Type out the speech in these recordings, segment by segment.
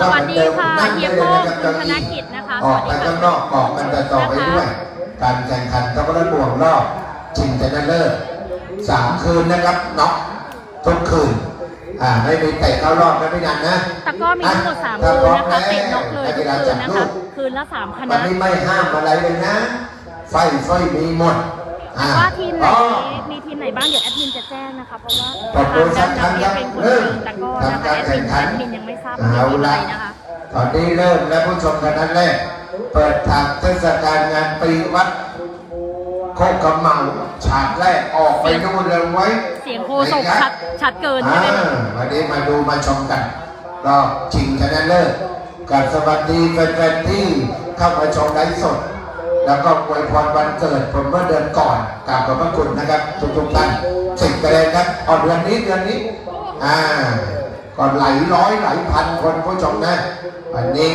สวัสดีค่ะเฮียโป้งคุณธนกิจนะคะออกไปสวัสดีค่ะข้างนอกบอกกันจะต่อไปด้วย การแข่งขันตะวันบ่วงรอบชิงชนะเลิศสามคืนนะครับน็อกทุกคืนอ่าไม่มีเตะเข้ารอบนะพี่นันนะตะกร้อมีทั้งหมดสามถ้คืนพร้อมนะคะเตะนกเลยนัทุกฬาคืจันบนะลูคะกคืนละสามควัณะนนี้ไม่ห้ามอะไรเลยนะ ไฟไฟมีหมดอ่ ว่าทีมไหนอ๋อมีทีมไหนบ้างเดี๋ยวแอดมินจะแจ้งนะคะเพราะว่าขอบคุณทางด้านนักครับเรียนเป็นคนเริ่มยิงตะกร้อนะคะแอดทำการแข่มินงขันแอดมินยังไม่ทราบว่าเอาทีมอะไรละนะคะตอนนี้เริ่มแล้วผู้ชมกันนั้นแรกเปิดทางเทศกาลงานปีวัดโคกกำเมาฉากแรกออกไปนู่นเลยไว้ เสียงโคศกชัดชัดเกินใช่ไหมอ่าวันนี้มาดูมาชมกันรอบชิงชนะเลิศกับสวัสดีแฟนๆที่เข้ามาชมไลฟ์สด แล้วก็อวยพรวันเกิดผมเมื่อเดือนก่อนกราบขอบพระคุณนะครับ ทุกๆท่านสิบไปเลยครับออกเดือนนี้เดือนนี้อ่าก็ไหลร้อยไหลพันคนผู้ชมนะวันนี้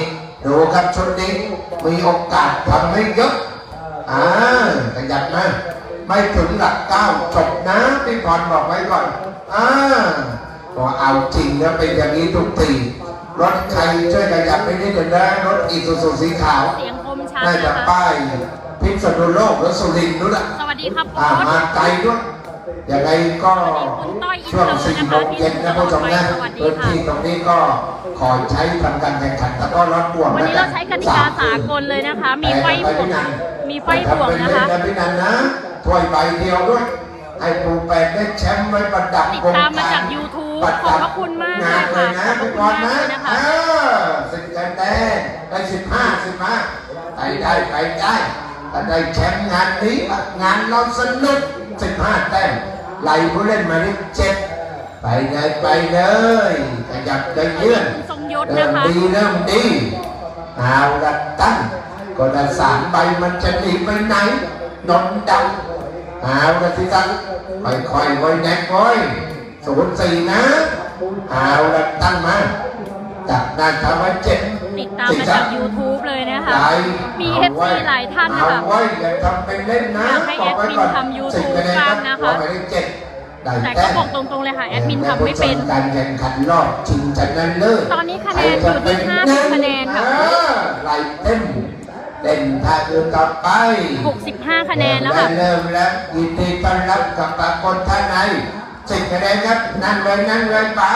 ดูครับชุดนี้มีโอกาสทำให้เยอะอ่าขยับนะไม่ถึงหลักเก้าจบนะพี่พรบอกไว้ก่อนอ่าพอเอาจริงแล้วเป็นอย่างนี้ทุกทีรถใครช่วยขยับไปนิดหนึ่งนะรถอีซูซูสีขาว น่าจะนะคะป้ายพิษณุโลกหรือสุรินทร์นู้นแหละสวัสดีครับโค้อ่าชมาไกลด้วยยังไงก็ช่วงสี่โมงเย็นนะผู้ชมนะพื้นที่ตรงนี้ก็ขอใช้ทำการแข่งขันแล้วก็รถบ่วงวันนะนี้ครัเราบใช้กติกาสากลเลยนะคะ มีไฟบ่วงมีไฟบ่วงนะคะทำเป็นเล่นๆพี่นันนะถ้วยใบเดียวด้วยให้ปูแปดได้แชมป์ไว้ประดับติดวงตามมาการจาก YouTube ปรขอบพระคุณมากงานเลยนะขอบพระพี่คุณบอนะมากเลยนะเออสิบคะแนนได้สิบห้าสิบห้าไปได้ไปได้ถ้าได้แชมป์งานนี้งานเราสนุกสิบห้าแต้มไล่ผู้เล่นมาที่เจ็ดไปเลยไปเลยขยับได้เยื่อนเริ่มดีเริ่มดีเอาละตั้งก็ละสามใบมันจะหนีไปไหนนนดังเอาละที่ตั้งค่อยๆไว้แน็กไว้ ศูนย์สี่นะเอาละตั้งมาจากนั้นทำไว้เจ็ดติดตามมาจาก YouTube เลยนะคะไหลมีเอา FC ไว้หลายท่านนะเอาคะไว้อย่าทำเป็นเล่นนะอยากให้บอกไว้ก่อนแอดมินทำ YouTube สิบคะแนนครับบ้างนะคะว่าหมายเลขเจ็ดได้แต่ก็แต้มบอกตรงๆเลยค่ะ แอดมินทำไม่เป็นการแข่งขันรอบชิงชนะเลิศตอนนี้คะแนนอยู่ที่50คะแนนค่ะเออไล่เต้นเต้นท่าอื่นต่อไป 65 คะแนนแล้วค่ะเริ่มแล้วยินดีต้อนรับกับปากคนท่านใน สิบคะแนนครับนั่งเลยนั่งเลยป๋า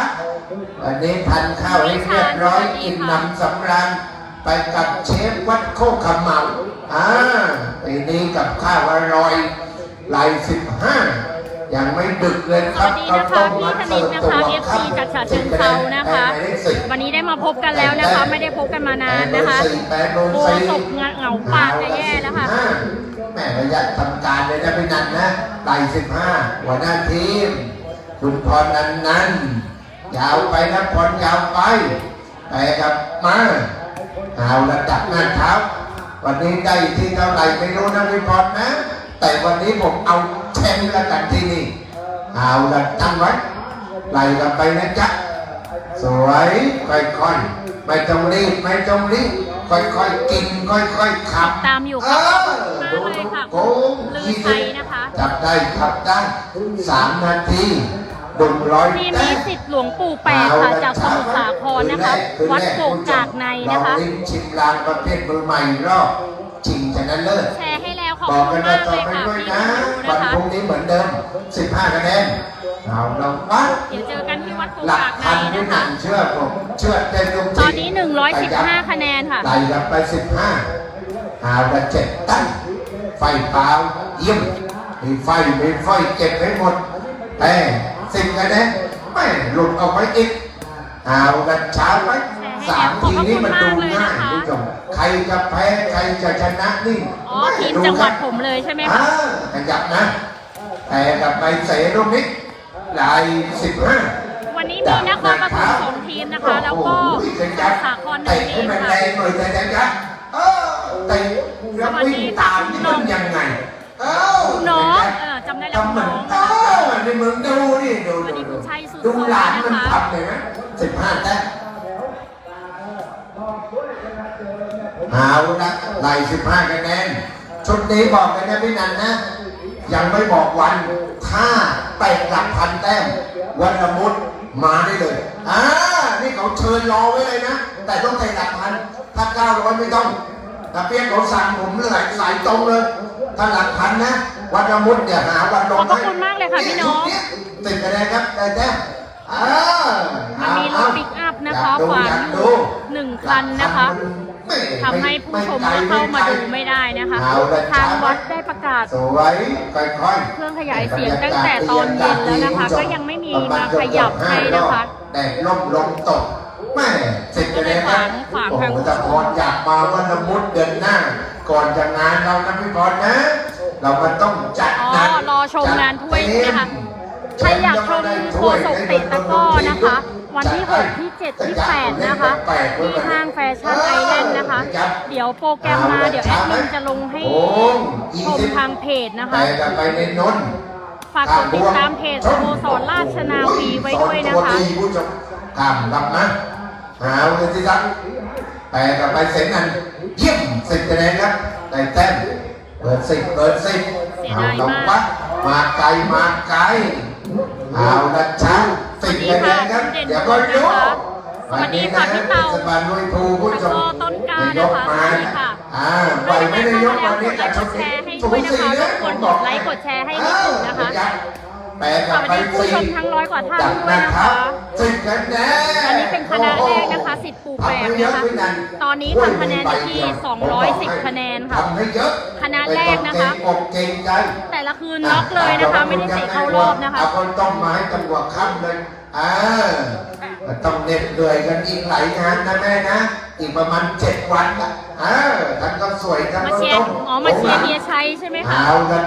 วันนี้ทานข้าวให้เรียบร้อยอิ่มหนำสำราญไปกับเชฟวัดโคกขมเหมาอ่าปีนี้กับข้าวอร่อยไล่สิบห้ายังไม่ดึกเลยครับสวัสดีนะคะพี่ธนิตนะคะ FC จากฉะเชิงเทรานะคะ วันนี้ได้มาพบกันแล้วนะคะ ไม่ได้พบกันมานานนะคะโคศกเหงาปากจะแย่แล้วค่ะแม่ระยะทำการเลยนะพี่นันนะไต่สิบห้าหัวหน้าทีม คุณพรนันนันยาวไปนะพรยาวไป ไปครับมาเอาระดับหน้าเท้าวันนี้ได้ที่เท่าไหร่ไม่รู้นะพี่พรนะ แต่วันนี้ผมเอาแชมป์แล้วกันที่นี่เอาละตั้งไว้ไล่กันไปนะจ๊ะสวยค่อยๆไม่ต้องรีบไม่ต้องรีบค่อยๆกินค่อยๆขับตามอยู่ค่ะขอบคุณมากเลยค่ะโกงลือยี่ไทสิบยนะคะจับได้ขับได้สามนาทีดุ มร้อยทีมแต้นี้มสิทธิ์หลวงปู่แปดค่ะจากสมุทรสาครนะคะ วัดโป่งจากในนะคะลองลิ้มชิมลางประเภทมือใหม่รอบชิงชนะเลิศแชร์ให้แล้วขอบบอกคุกัณนมาว่ากต่อเลยไปค่ะด้วยที่นะดูวันะนคะพรุ่งนี้เหมือนเดิม 15คะแนนเอาลองวัดเดี๋ยวเจอกันที่วัดโป่งหลักจากในพันที่นะหนัคะงเชื่อผมเชื่อเต็มทุกตอนนี้ 115 คะแนนค่ะไล่กันไปสิบห้าเอาละเจ็ดตั้งไฟเปล่าเยี่ยมมีไฟมีไฟเก็บไว้หมดแต่ สิบคะแนนไม่หลุดออกไปอีกเอาละช้าไว้สามทีนี้มันดูง่ายคุณผู้ชมใครจะแพ้ใครจะชนะนี่อ๋อทีมจังหวัดผมเลยใช่ไหมคะอ่าขยับนะแต่กับไปเสลูกนี้ลายสิบห้าวันนี้มีนครปฐมสองทีมนะคะ แล้วก็สาครหนึ่เตะงให้ทีมมันแรค่ะงหน่อยแต่ยักเออเตะแล้ววิ่งตามนี่มันยังไง เอ้าน้องเออจำได้แล้วทำเหมือนน้องเออนี่มึงดูนี่ดูวันดูนี้คุดูณชัยสุดดูซอยหลานมันนะคะทำเลยนะสิบห้าแต้มเอาละไล่สิบห้าคะแนนชุดนี้บอกกันนะพี่นันนะ ยังไม่บอกวัน ถ้าแตะหลักพันแต้ม วันละมุดมาได้เลยอ่านี่นี่เขาเชิญรอไว้เลยนะ แต่ต้องใส่หลักพัน ถ้าเก้าร้อยไม่ต้องแต่เปียกเขาสั่งผมเลยสายตรงเลย ถ้าหลักพันนะวันละมุดเนี่ยหาวันลงขอบพระคุณมากเลยค่ะพี่น้องเยติดคะแนนครับได้แต้มอ่ามันมีรถปิกอัพนะคะขวางอยู่หนึ่งคันนะคะทำให้ผู้ชมก็เข้ามาดูไม่ได้นะคะทางวัดได้ประกาศสวยค่อยๆเครื่องขยายเสียงตั้งแต่ตอนเย็นแล้วนะคะ ก็ยังไม่มีมาขยับให้นะคะแดดล่มลมตกแม่เสร็จไปแล้วครับขวางโอ้ขวางโหแต่พรอยากมาวันละมุดเดือนหน้า ก่อนจะงานเรานะพี่พรนะ เรามันต้องจัดอ๋อ งานรอชมงานถ้วยนะคะ ใครอยากชมโคศกเตะตะกร้อนะคะ วันที่ 6 ที่ 7 ที่ 8 นะคะ ที่ห้างแฟชั่นไอแลนด์นะคะ เดี๋ยวโปรแกรมมาเดี๋ยวแอดมินจะลงให้ชมทางเพจนะคะ แต่จะไปในนนท์ฝากกดติดตามเพจสโมสรราชนาวีไว้ด้วยนะคะสองตัวดีผู้ชมตามรับนะหาเลยที่รักแต่กลับไปเสร็จนั้น เยี่ยมสิบคะแนนครับได้แต้มเปิดสิบเปิดสิบเสียเอาดายลงมากวัดมาไกลมาไกลเอาละช้างสิบคะแนนครับเดี๋ยวก็ยกสวัสดีค่ะพี่เตาสบานด้วยภูผู้ชมแล้วก็ต้นกล้าได้ยกมานะคะสวัสดีค่ะอ่าปล่อยไม่ได้ยกวันนี้กกัดบไลชค์มกดแชร์ให้ด้วยนะคะรบกวนกดไลค์กดแชร์ให้นิดหนึ่งนะคะ แปลกลับวัสไปผู้ชมทั้งร้อยกว่าท่านด้วยนะคะบสิบคะแนนอันนี้เป็นคณะแรกนะคะสิทธิ์ปูแฝกนะคะตอนนี้ทำคะแนนที่210คะแนนค่ะคณะแรกนะคะแต่ละคืนน็อกเลยนะคะ ไม่ได้เตะเข้ารอบนะคะคนต้องมาให้จังหวะค่ำเลยอ่าต้องเหน็ดเหนื่อยกันอีกหลายงานนะแม่นะอีกประมาณเจ็ดวันละอ่าท่านก็สวยท่านก็ต้องอ๋อมาเชียร์เฮียชัยใช่ไหมคะเอากัน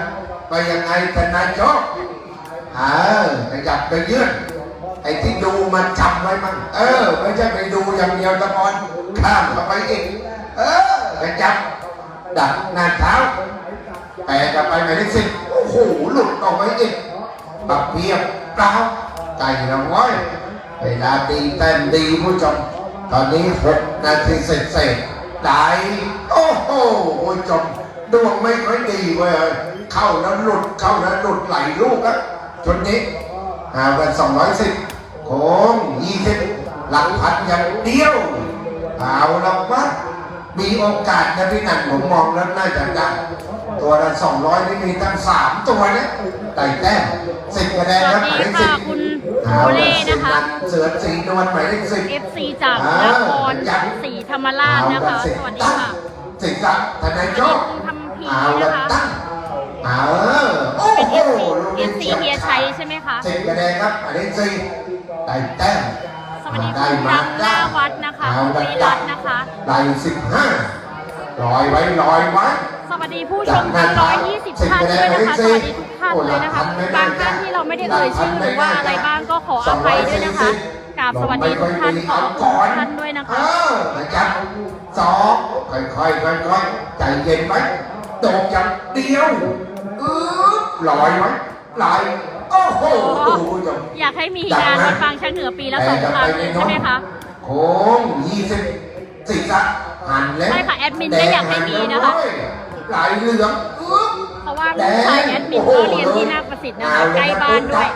ไปยังไงทนายโยก เออขยับไปยื่นไอ้ที่ดูมันจำไว้มั้งเออ ไม่ใช่ไปดูอย่างเดียวตะกอนข้ามเข้าไปอีกเออขยับดักหน้าเท้าแปลกลับไปหมายเลขสิบโอ้โหหลุดออกไปอีกบักเพียบเปล่าไก่ละง้อยเวลาดีแต้มดีผู้ชมตอนนี้หกนาทีเสร็จเสร็จได้โอ้โหผู้ชมดวงไม่ค่อยดีเว้ยเข้าแล้วหลุดเข้าแล้วหลุดไหลลูกอะ ชนนี้หากันสองร้อยสิบโค้งยี่สิบหลักพันอย่างเดียว เอาละวะมีโอกาสนะพี่นันผมมองแล้วน่าจะดังตัวละสองร้อยนี่มีตั้งสามตัวเนี่ยไต่แต้มสิบคะแนนครับหมายเลขสิบสวัสดีค่ะคุณเอาโอเล่ละสิบนะคะวันเสือสีนวลหมายเลขสิบ FC จากนครศรีธรรมราชนะคะ สวัสดีค่ะสิบสักทนายโจกคุณทำพีเอานะละคะตั้ง เอาโอ้เป็นโห FC ลูกนี้ FC เฮียชัยใช่ไหมคะสิบคะแนนครับหมายเลขสี่ไต่แต้มสวัสดีคุณรักหน้าวัดนะคะเอาคุณละวิรัตน์นะคะไต่สิบห้าลอยไว้ลอยไว้ สวัสดีผู้ชมทั้ง120 ท่านด้วยนะคะ สวัสดีทุกท่านเลยนะคะ บางท่านที่เราไม่ได้เอ่ยชื่อหรือว่าอะไรบ้างก็ขออภัยด้วยนะคะกราบสวัสดีทุกท่านขอบคุณทุกท่านด้วยนะคะ เออนะครับสองค่อยๆค่อยๆใจเย็นไว้โดดอย่างเดียว อือลอยไว้ลอยโอ้โหผู้ชมอยากให้มีงานวัดบางช้างเหนือปีละสองครั้งใช่ไหมคะโค้งยี่สิบสี่สักหันเล็ใช่ค่ะแอดมินก็อยากให้มีนะคะหลายเหลืองอึ๊บเพราะว่าลูกชายแอดมินก็เรียนที่นาคประสิทธิ์นะคะใกล้บ้านด้วย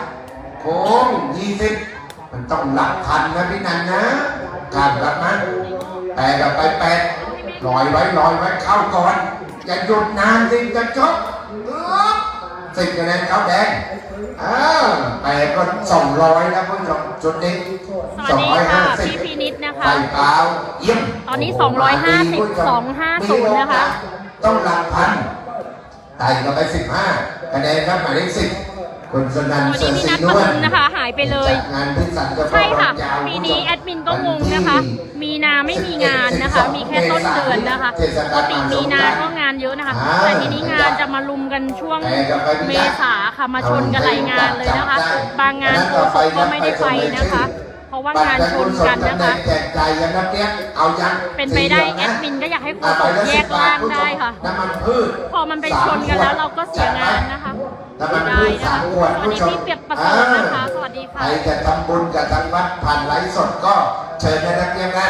โค้งยี่สิบมันต้องหลักพันนะพี่นันนะการแบบนั้นแปดกับไปแปดลอยไว้ลอยไว้เข้าก่อนอย่าหยุดนานสิจะจบอึ๊บ สิบคะแนนเขาแดงอ้าวแปดก็สองร้อยแล้วคุณผู้ชมจุดนี้สวัสดีค่ะพี่พินิจนะคะไปเปล่าเยี่ยมตอนนี้250 250นะคะ ต้องหลักพันไต่กันไปสิบห้าคะแนนครับหมายเลขสิบ คุณสนันวันเสืนี้อพี่สีนัทนปวลทุมนะคะ หายไปเลย จัดงานที่สันจะใช่ค่ะปีนี้แอดมินก็งงนะคะ มีนาไม่มีงานนะคะ มีแค่ต้นเดือนนะคะปกติมีนาก็งานเยอะนะคะ แต่ทีนี้งานจะมาลุมกันช่วงเมษาค่ะมาชนกันหลายงานเลยนะคะ บางงานโคศกก็ไม่ได้ไปนะคะ เพราะว่างานชนกันนะคะ แจกจ่ายกันนะเปียกเอายังเป็นไปได้แอดมินก็อยากให้โคศกแยกล่างได้ค่ะ น้ำมันพืช พอมันไปชนกันแล้วเราก็เสียงานนะคะ น้ำมันได้พืชนะสาคะมขวดสวัสผู้ดีชมพี่เปียกประเสริฐนะคะสวัสดีค่ะใครจะทำบุญกับทางวัดผ่านไลฟ์สดก็เชิญนะนักเรียนนะ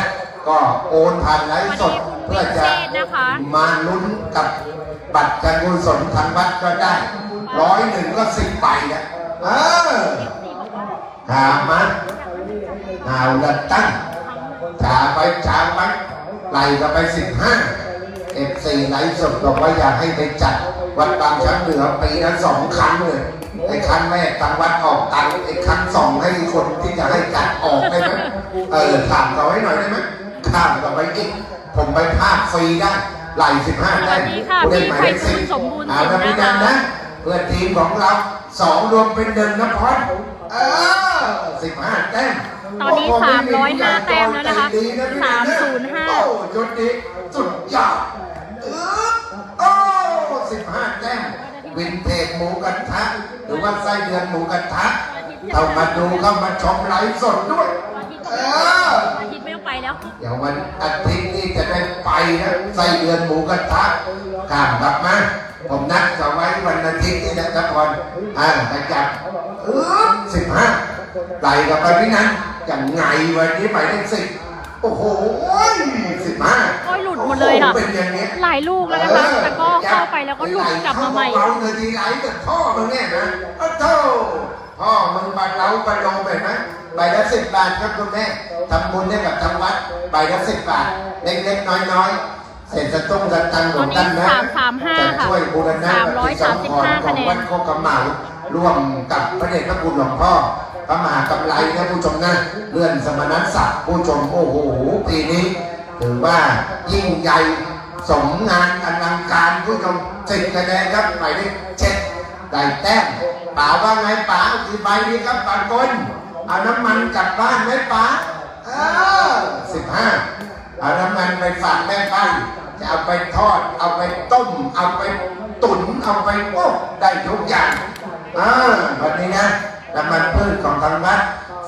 ก็โอนผ่านไลฟ์สดสวัสดีคุณเพื่อจะพิเชษนะคะมาลุ้นกับบัตรการกุศลทางวัดก็ได้ร้อยหนึ่งก็สิบใบนะเออหามาเอาละตั้งช้าไปช้าไปไล่กันไปสิบห้าเอฟซีไลฟ์สดบอกว่าอยากให้ไปจัด วัดบางช้างเหนือปีละสองครั้งเลยไอ้ครั้งแรกทางวัดออกตังค์ไอ้ครั้งสองให้คนที่จะให้จัดออกได้ไหมเออถามเขาให้หน่อยได้ไหมข้ามกับไปอีกผมไปภาคฟรีได้ไหลสิบห้าสวัสดีค่ะได้พี่หมายไพเลขฑูสิรบย์สมบูรณ์เอาสินละพี่นะนันคะนะเพื่อทีมของเราสองรวมเป็นหนึ่งนะพอดเออสิบห้าแต้มตอนนี้โโห305แต้มแล้วนะคะใจดีนะพี่นันนะ305โอ้จุดนี้สุดยอดเออ โอ้สิบห้าแต้มวินเทจหมูกระทะหรือว่าไส้เดือนหมูกระทะเข้ามาดูเข้ามาชมไลฟ์สดด้วยเอออาทิตย์ไม่ต้องไปแล้ว เดี๋ยววันอาทิตย์นี้จะได้ไปนะไส้เดือนหมูกระทะข้ามกลับมาผมนัดเอาไว้วันอาทิตย์นี้นะครับพรอ่าไปจัดเออสิบห้าไล่กับไปพี่นั้นอย่างไงวันนี้ไปได้สิบ โอ้โหสิบห้าโอ้ยหลุดหมดเลยค่ะ เป็นอย่างเงี้ยหลายลูกแล้วนะคะ แต่ก็เข้าไปแล้วก็หลุดกลับมาใหม่เราเธอทีไหลกับพ่อมึงเนี่ยนะโอ้โธ่พ่อมึงบันเราบันลงไปไหมใบละสิบบาทครับคุณแม่ทำบุญให้กับทางวัดใบละสิบบาท เล็กๆน้อยๆเศษสตุ้งสตังค์ของท่านนะตอนนี้335จะช่วยบูรณะปฏิสังขรณ์ข335องวัดโคกเหมาร่วมกับพระเดชพระคุณหลวงพ่อ พระมหากำไรนะผู้ชมนะเลื่อนสมณศักดิ์ผู้ชมโอ้โหปีนี้ ถือว่ายิ่งใหญ่สมงานอลังการผู้ชมสิบคะแนนครับหมายเลขเจ็ดได้แต้มป๋าว่าไงป๋าคือใบนี้ครับป๋ากนเอาน้ำมันกลับบ้านไหมป๋าเออสิบห้าเอาน้ำมันไปฝากแม่บ้านจะเอาไปทอด เอาไปต้ม เอาไปตุ๋นเอาไปโอ้ได้ทุกอย่างอ่าวันนี้นะน้ำมันพืชของทางวัด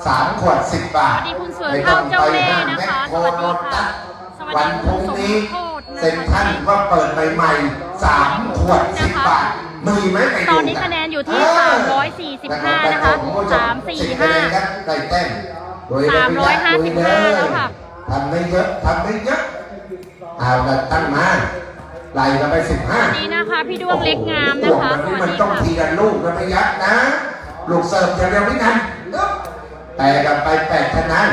สามขวดสิบบาทสวัสดีคุณเสือเท่าเจ้าเล่ห์นะคะโคสวัสโรดีค่ะตัสสวัสวัดีนพคุรุ่ณงสมนี้โพธนะเซ็นทรัคะนว่าเปิดใหม่ๆสามขวดสิบบาทมีไหมไปดูตอนนี้คะแนนอยู่ที่เ345นะคะผมก็จะ345สิบคะแนนครับได้แต้มโดย355แล้วค่ะทำไม่เยอะทำไม่เยอะเอาละตั้งมาไล่กันไปสิบห้าวันนี้นะคะพี่ดวงเล็กงามนะคะวันสนี้วัสมันดีต้องค่ะทีละลูกนะพยักนะ ลูกเสิร์ฟอย่างเดียวไม่ทันอึ๊บ แต่กันไปแปดคะแนน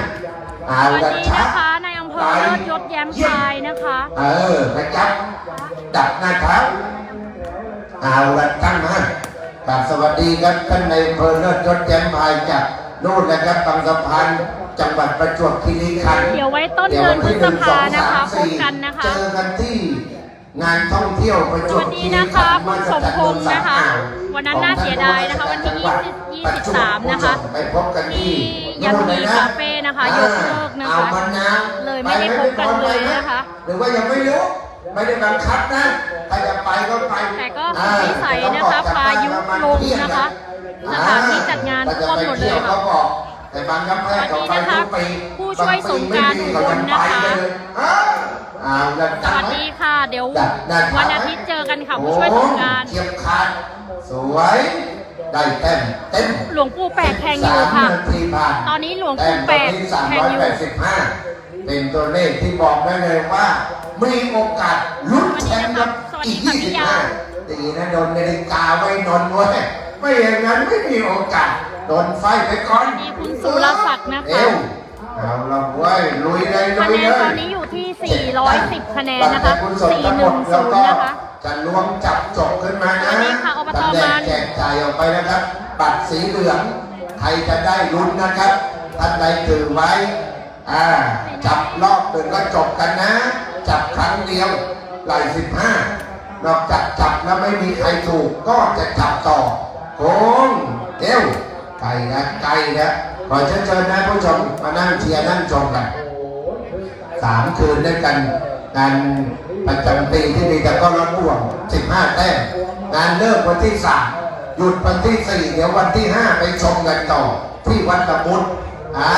เอาวันละนี้ช้านะคะในอำเภอเลิศยศแย้มชายนะคะ เออพยักดับหน้าเท้าเอาละตั้งมากราบสวัสดีครับท่านในอำเภอเลิศยศแย้มพายจากนู่นนะครับบางสะพานจังหวัดประจวบคีรีขันธ์เดี๋ยวไว้ต้นเดือนพฤษภานะคะพบกันนะคะเจอกันที่งานท่องเที่ยวประจสวบวัสดีคีรีนะขัคะนธ์คุณสมพงษ์นะคะ วันนั้นน่าเสียดายนะคะ วันที่ 20 23นะคะไปพบกันที่ที่ยามีคาเฟ่นะคะ ยกเลิกนะคะเอามะนาวเลยไม่ได้พบกันเลยนะคะ หรือว่ายังไม่รู้ไม่ได้บังคับนะใครจะไปก็ไป แต่ก็สุดวิสัยนะคะพายุลมนะคะ สถานที่จัดงานท่วมหมดเลยค่ะเขาบอกแต่บางน้ำแพร่เขาไปทุกปีผู้ช่วยสงกรานต์บงปีไม่มีเขายังไปเลยอ้าวอ้าวแล้วสจังวัสไหมดีค่ะ เดี๋ยวได้ได้วันอาทิตย์เจอกันค่ะผู้ช่วยสงกรารโอ้เทียบขาดสวย ได้เต็มเต็มหลวงปู่แปดแข่งอยู่ค่ะ สามนาทีผ่านตอนนี้หลวงปู่แปดสามแข่งร้อยอยู่แปดสิบห้าเป็นตัวเลขที่บอกได้เลยว่า มีโอกาสลุ้นแชมป์ครับสวัสดีอีกค่ะยี่พี่สิบยาห้าตีนะโดนนาฬิกาไว้นอนไว้ยไม่อย่างนั้นไม่มีโอกาสโดนไฟไปก่อนมีคุณสุรศักดิ์นะคะเร็วเอาละเว้ยลุยเลยลุคะยแนเลนย ตอนนี้อยู่ที่ 410 คะแนนนะคะบัตรบุญสดทั้งหมดแล้วก็410 นะคะ จะรวมจับจบขึ้นมานะวันนี้ค่ะอบตตำแหน่งมันแจกจ่ายออกไปนะครับ บัตรสีเหลืองใครจะได้ลุ้นนะครับท่านใดถือไว้อ่าจับรอบหนึ่งก็จบกันนะ จับครั้งเดียวไหลสิบห้านอกจากจับแล้วไม่มีใครถูกก็จะจับต่อโค้งเร็วไกลนะไกลนะขอเชิญเชิญนะผู้ชมมานั่งเชียร์นั่งชมกันสามคืนด้วยกันงาน ประจำปีที่มีแต่ก็รถพ่วง 15 แต้มงานเลิกวันที่สามหยุดวันที่สี่เดี๋ยววันที่ห้าไปชมกันต่อ ที่วัดตะมุดอ่า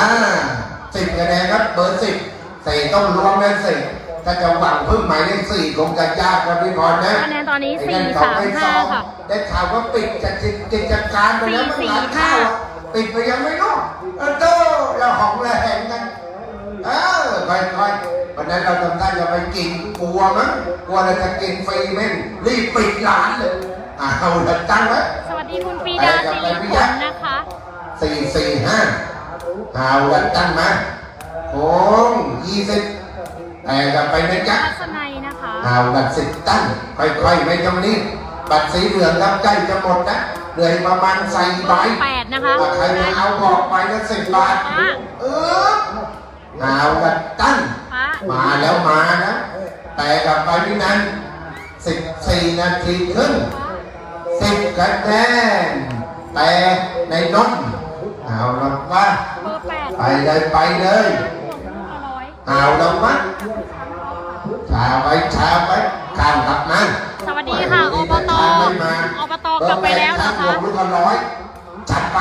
สิบคะแนนครับเบอร์สิบสี่ต้องรวมกันสิถ้าจะหวังพึ่งหมายเลขสี่คงจะยากนะพี่พรนะคะแนนตอนนี้ไนั่เขาไม่ซ้อม435ค่ะได้ข่าวว่าปิดจัดกิจการไปแล้วมันร้านข้าวอะปิดไปยังไม่รู้เออโตเราหองระแหงกัน เออค่อยๆวันนั้นเราทำท่าจะไปกินกลัวมั้งกลัวเราจะกินฟรีแม่งรีบปิดร้านเลยอ่าเอาละตั้งไว้สวัสดีคุณปรีดาสิริผลนะคะสี่สี่ห้าเอากันตั้งมาโค้งยี่สิบแต่กันไปนะจ๊ะทัศนัยนะคะเอากันสิบตั้งค่อยๆไม่ต้องรีบบัตรสีเหลืองครับใกล้จะหมดนะเหลืออีกประมาณใส่ใบแปดนะคะถ้าใครไม่เอาบอกไปนะสิบบาทป้าเออ เอากันตั้งป้ามาแล้วมานะแต่กลับไปนี่นั้นสิบสี่นาทีครึ่งสิบคะแนนแต่ในนนท์เอาละว่าเบอร์แปดไปเลยไปเลยร้อยเอาละวะชาไว้ชาไว้ข้ามกลับมาสวัสดีค่ะอบตไม่มาอบตกลับไปแล้วนะเบอคะร์แปดข้างบนลูกก็ร้อยจัดไป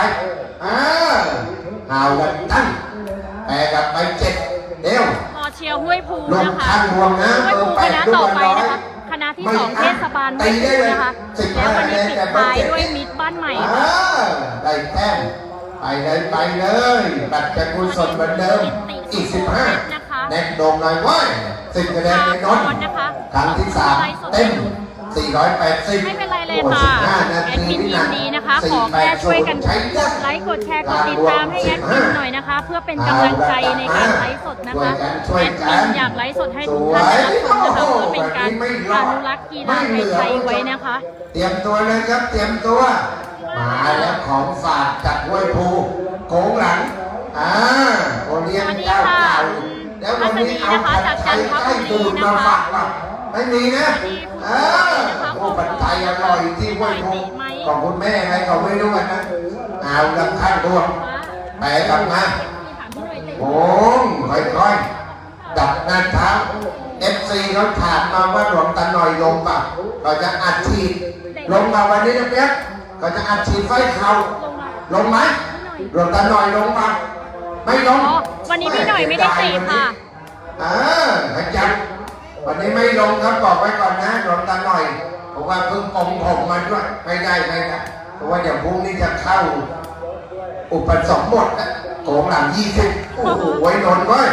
เออเอาละตั้ง แต่กลับไปเจ็ดเดี๋ยวพอเชียร์ห้วยภูลงนะคะข้างรวมนะห้วยภูเบอร์แปคดณะลูกต่อละไปร้อยนะคะคณะที่สองเทศบาลห้วยภูนะคะแล้ววันนี้ปิดท้ายด้วยมิตรบ้านใหม่อ่าได้แต้มไปเลยไปเลยบัตรจะกุศลเหมือนเดิมอีกสิบห้านะคะแน็กโดมหน่อยเว้ยสิบคะแนนในนนท์นะคะครั้งที่สามเต็ม480ไม่เป็นไร เลยค่ะ65นาแอทีดมินยินดีนะคะ ขอแค่ช่วยกันกดไลค์กดแชร์กดติดตามให้แอดมินหน่อยนะคะ เพื่อเป็นกำลังใจในการไลฟ์สดนะคะแอดมินอยากไลฟ์สดให้ทุกท่านได้รับชมนะคะเพื่อเป็นการอนุรักษ์กีฬาไทยๆไว้นะคะ เตรียมตัวเลยครับเตรียมตัวมาแล้วของฝากจากห้วยภูโกงหลังอ่าโอเลี้ยงเจ้าเก่าแล้ววันนี้เอาผัดไทยใกล้ดูดมาฝากป่ะไม่มีนะ เออโอ้ผัดไทยอร่อยที่ห้วยภูของคุณแม่ไงเขาไม่รู้กันนะเอาลำข้างดวงแปะกลับมาโอ้งค่อยๆดับหน้าเท้าเอฟซีเขาถามมาว่าหลวงตาหน่อยลงป่ะเราจะอัดฉีดลงมาวันนี้นะเปียกก็จะอัดฉีดไฟเขาลงไหมหลวงตาหน่อยลงป่ะไม่ลงอ๋อวันนี้พี่หน่อยไม่ได้เตะค่ะเออขยับ วันนี้ไม่ลงครับบอกไว้ก่อนนะหลวงตาหน่อยเพราะว่าเพิ่งปลงผมมาด้วยไม่ได้ไม่ได้เพราะว่าเดี๋ยวพรุ่งนี้จะเข้า อุปสมบทนะโกงหลังยี่สิบโอ้โหไว้นนท์เว้ย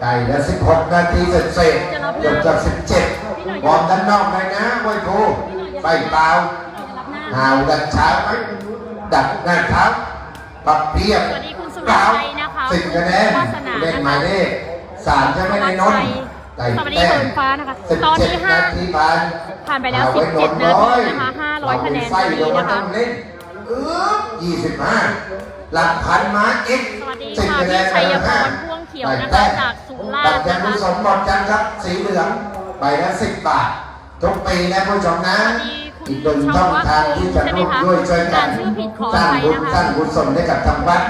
ไก่ละสิบหกนาทีเสร็จเสร็จเกือบจะสิบเจ็ดวอร์มด้านนอกเลยนะไว้ยครูไฟเปล่าหาวดันเช้าไหมดักหน้าเท้าปับเพียบสวัสดีคุณสุรเปล่าชัยนะคะสิบคะแนนวาสนาเลขนะหมาคะยเลขสามใช่ไหมในนนท์ไก่ สวัสดีแต้เหิมนฟ้านะคะสิบตอนเจ็ดนี้ห้านาทีผ่านผ่านไปแล้ว17นาทีนะคะ500คะแนนพอดีนะคะเออยี่สิบห้าหลักพันมาเอ็กสวัสดีค่ะพี่ชัยพรพ่วงเขียวนะคะจากสุราบัษตฎรร์แทนนะคะผู้สมบทกันครับ สีเหลืองใบละสิบบาท ทุกปีนะผู้ชมนะอีกหนึ่งช่องทางที่จะร่วมด้วยช่วยกันชื่อผิดขอสร้างไปบุญนะคะสร้างกุศลให้กับทางวัด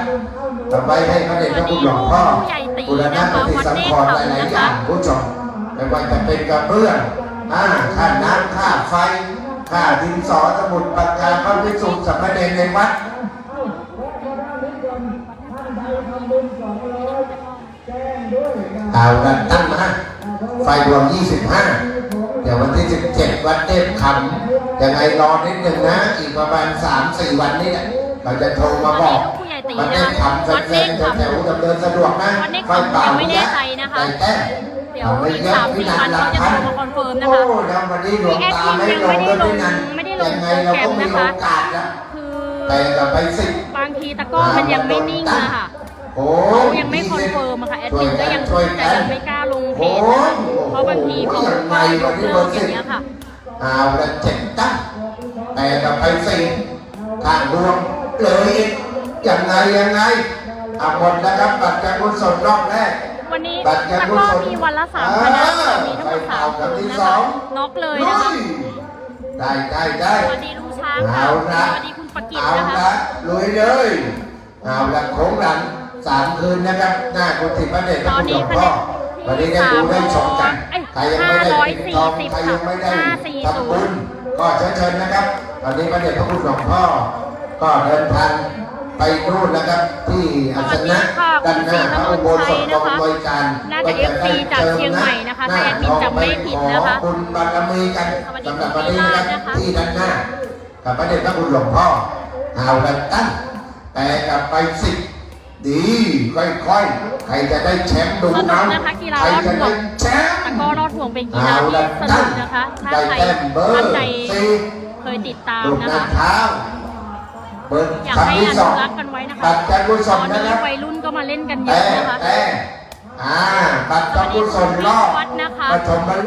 ทำไว้ให้พระเดชพระคุณหลวงพ่อผู้ใหญ่ตีบุรณะปฏิสังขรณ์หลายๆอย่างผู้ชมไม่ว่าจะเป็นกระเบื้องอ่าค่าน้ำค่าไฟค่าดินสอสมุดปากกาพระภิกษุสามเณรในวัดเอากันตั้งมาไฟดวง 25 เดี๋ยววันที่ 17 วัดเทพคำยังไงรอนิดหนึ่งนะ อีกประมาณ 3-4 วันนี้แหละเราจะโทรมาบอก ผู้ใหญ่ตีวัดเทนะพคะคำวัดแฟเนนขๆแถวๆดำเนินสะดวกนะวัดเนขไฟเปล่ายังไม่แน่ใจนะคะไฟแต้มเดี๋ยวเอาไม่อีกเยอะสามพี่สี่นันวันหลัเขากจะโทพันรมาคอนเฟิร์มนะโอ้คะแล้ววันนี้หลวงตาไม่ลงพี่แอดมินด้วยพี่นันยังไม่ได้ลงยังไงเราก็มีโปรโอแกรมนะคะกาสแล้วคือแต่กลับไปสิบางทีตะกร้อมันยังไม่นิ่งอะค่ะโอ้เขายังไม่คอนเฟิร์มอะค่ะแอดมินก็ยังช่วยแต่กันยังไม่กล้าลงเพจนะคะเพราะบางทีเขาก็ยกเลิกอย่างเงี้ยค่ะเอาละเจ็ดตั้งแต่กลับไปสี่ข้างดวงเลยอีก ยังไงยังไงอะหมดแล้วครับบัตรการกุศลรอบแรกวันนี้บัตรการตะกุกร้อศลมีวันละสามคณะค่ะมีทั้งหมดสามกลุ่มนะคะน็อกเลยนะคะได้ได้ได้สวัสดีลุงช้างค่ะเอาสละวัสดีคุณปกิจเอานะคะละลุยเลยเอาละโค้งหลังสามคืนนะครับหน้ากุฏิพระเดชพตระอนคุณหลนี้วงคะแนพ่อนวันนี้ได้ดูได้ชมกันเอ้ยใครยังไม่ได้ปิดทอง540ใครยังไม่ได้ค่ะ540ทำบุญก็เชิญเชิญนะครับตอนนี้พระเดชพระคุณหลวงพ่อก็เดินทาง ไปนู่นนะครับที่อาสนะด้านหน้าพระอุโบสถกองบริการน่าจะ FC จากเชียงใหม่นะคะถ้าแอดมินจำไม่ผิดนะคะขอคุณบารมีกันสวัสดีสำหรับวันนี้นะครับนะคะที่ด้านหน้ากับพระเดชพระคุณหลวงพ่อเอากันตั้งแต่กลับไปสิดีค่อยๆใครจะได้แชมป์ดูสนุเอากนะคะกีฬาใครรอดจะห่วได้งแชมป์ตะกร้อรอดห่วงเป็นกีฬาเอาที่ละสตั้นุงกนะคะถ้าได้ใครแต้มเบอร์ท่านใดสี่เคยติดตามลูกนะหน้าคะ เท้าเบิร์อยากครั้งให้ที่อสนุองรักษ์กันไว้นะคะบัตรการกุศตอลนนะนี้ครับวัยรุ่นก็มาเล่นกันเยแต่อะนะคะแต่อ่าบัตรการกุศลรอบวัดนะคะปฐมฤกษ์